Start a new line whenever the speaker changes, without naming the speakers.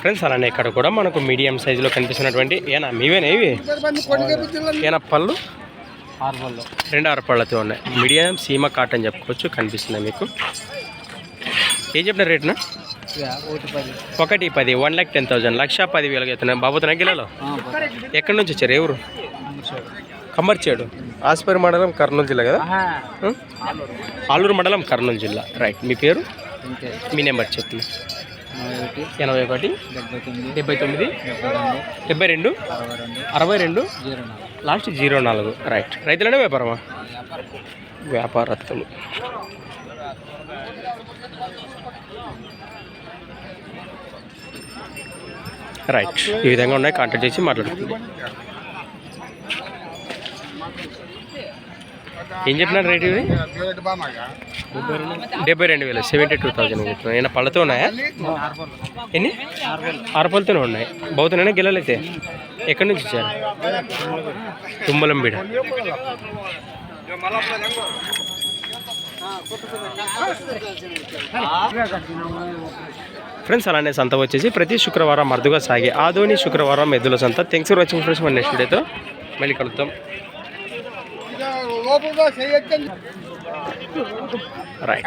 Friends అలానే ఇక్కడ కూడా మనకు మీడియం సైజులో కనిపిస్తున్నటువంటి ఏనా? మీవేనా ఇవి? ఏనా పళ్ళు?
ఆరువల్లో
రెండు ఆరు పళ్ళతో ఉన్నాయి. మీడియం సీమ కాటన్ చెప్పుకోవచ్చు కనిపిస్తుంది మీకు. ఏం చెప్పిన రేటున?
ఒకటి పది
వన్ ల్యాక్ టెన్ థౌసండ్ లక్ష పది వేలకి అవుతున్నాయి బాబుతున్నా గిలలో ఎక్కడి నుంచి వచ్చారు? ఎవరు కమ్మర్చేడు ఆస్పరి మండలం కర్నూలు జిల్లా కదా? ఆలూరు మండలం కర్నూలు జిల్లా. రైట్. మీ పేరు? మీ నెంబర్
ఒకటి
ఎనభై ఒకటి
డెబ్బై తొమ్మిది
డెబ్బై
రెండు అరవై రెండు
లాస్ట్ జీరో నాలుగు. రైట్ రైతులనే వ్యాపారమా? వ్యాపారస్తులు రైట్ ఈ విధంగా ఉన్నాయి. కాంటాక్ట్ చేసి మాట్లాడుతుంది ఏం చెప్పినారు రేట్ ఇది డెబ్బై రెండు వేలు సెవెంటీ టూ థౌజండ్ చెప్తున్నాను ఏమైనా పళ్ళతో ఉన్నాయా? ఎన్ని? ఆరు ఉన్నాయి. బౌతున్నాయి గిల్లలైతే ఎక్కడి నుంచి వచ్చారు? తుమ్మలం బీడ. ఫ్రెండ్స్ అలానే సంత వచ్చేసి ప్రతి శుక్రవారం అరుదుగా సాగే ఆదోని శుక్రవారం ఎద్దుల సంత. థ్యాంక్స్ ఫర్ వాచింగ్ ఫ్రెండ్స్ మన నెక్స్ట్ డేతో మళ్ళీ కలుద్దాం. రైట్